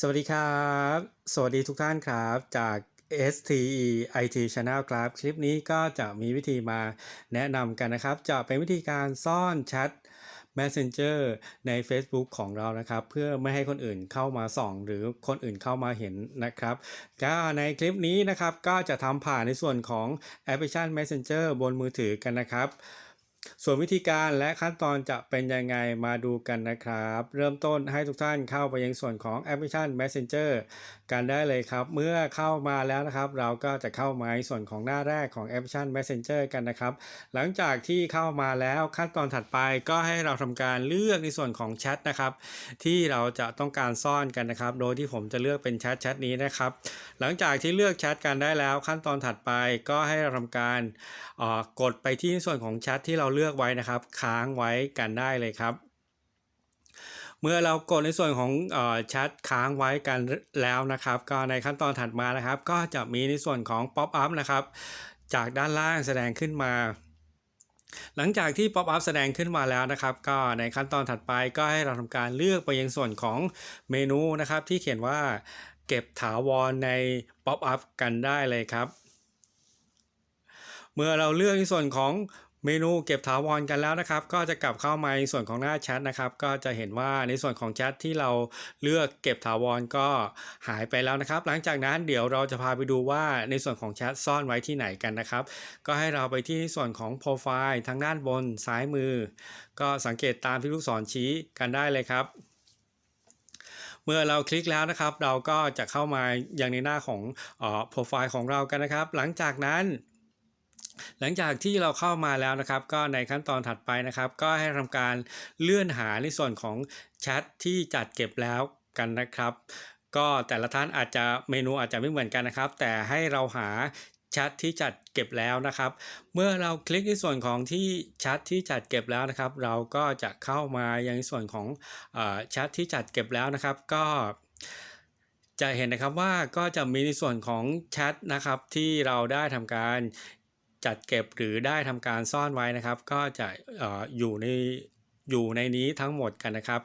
สวัสดีครับ สวัสดีทุกท่านครับ จาก STE IT Channel ครับคลิปนี้ก็จะมีวิธีมาแนะนำกันนะครับ จะเป็นวิธีการซ่อนแชท Messenger ใน Facebook ของเรานะครับ เพื่อไม่ให้คนอื่นเข้ามาส่อง หรือคนอื่นเข้ามาเห็นนะครับก็ในคลิปนี้นะครับก็จะทำผ่านในส่วนของแอปพลิเคชัน Messenger บนมือถือกันนะครับ ส่วนวิธีการและขั้นตอนจะเป็นยังไงมาดูกันนะครับ เริ่มต้นให้ทุกท่านเข้าไปยังส่วนของแอปพลิเคชัน Messenger กันได้เลยครับ เมื่อเข้ามาแล้วนะครับ เราก็จะเข้ามาในส่วนของหน้าแรกของแอปพลิเคชัน Messenger กันนะครับ หลังจากที่เข้ามาแล้วขั้นตอนถัดไปก็ให้เราทำการเลือกในส่วนของแชทนะครับ ที่เราจะต้องการซ่อนกันนะครับ โดยที่ผมจะเลือกเป็นแชทแชทนี้นะครับ หลังจากที่เลือกแชทกันได้แล้ว ขั้นตอนถัดไปก็ให้เราทำการออกดไปที่ส่วนของแชทที่เราเลือกไว้นะครับ ค้างไว้กันได้เลยครับ เมื่อเรากดในส่วนของแชทค้างไว้กันแล้วนะครับ ก็ในขั้นตอนถัดมานะครับ ก็จะมีในส่วนของ Pop up นะครับ จากด้านล่างแสดงขึ้นมาหลังจากที่ Pop up แสดงขึ้นมาแล้วนะครับ ก็ในขั้นตอนถัดไปก็ให้เราทำการเลือกไปยังส่วนของเมนูนะครับ ที่เขียนว่าเก็บถาวรใน Pop up กันได้เลยครับ เมื่อเราเลือกในส่วนของ เมนูเก็บถาวรกันแล้วนะครับ ก็จะกลับเข้ามาในส่วนของหน้าแชทนะครับ ก็จะเห็นว่าในส่วนของแชทที่เราเลือกเก็บถาวรก็หายไปแล้วนะครับ หลังจากนั้นเดี๋ยวเราจะพาไปดูว่าในส่วนของแชทซ่อนไว้ที่ไหนกันนะครับ ก็ให้เราไปที่ส่วนของโปรไฟล์ทางด้านบนซ้ายมือ ก็สังเกตตามที่ลูกศรชี้กันได้เลยครับเมื่อเราคลิกแล้วนะครับ เราก็จะเข้ามาอย่างในหน้าของโปรไฟล์ของเรากันนะครับ หลังจากนั้น หลังจากที่เราเข้ามาแล้วนะครับ ก็ในขั้นตอนถัดไปนะครับ ก็ให้ทำการเลื่อนหาในส่วนของแชทที่จัดเก็บแล้วกันนะครับ ก็แต่ละท่านอาจจะเมนูอาจจะไม่เหมือนกันนะครับ แต่ให้เราหาแชทที่จัดเก็บแล้วนะครับ เมื่อเราคลิกในส่วนของที่แชทที่จัดเก็บแล้วนะครับ เราก็จะเข้ามายังส่วนของแชทที่จัดเก็บแล้วนะครับ ก็จะเห็นนะครับว่าก็จะมีในส่วนของแชทนะครับที่เราได้ทำการ จัดเก็บหรือได้ทำการซ่อนไว้นะครับ ก็จะออยู่ในอยู่ในนี้ทั้งหมดกันนะครับ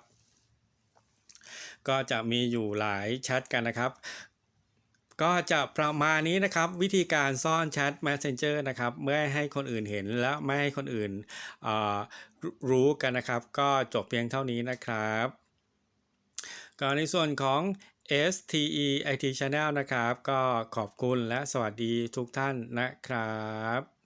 ก็จะมีอยู่หลายแชทกันนะครับ ก็จะประมาณนี้นะครับ วิธีการซ่อนแชท Messenger นะครับไม่ให้คนอื่นเห็นและไม่ให้คนอื่นรู้กันนะครับ ก็จบเพียงเท่านี้นะครับก็ในส่วนของ STE IT Channel นะครับ ก็ขอบคุณและสวัสดีทุกท่านนะครับ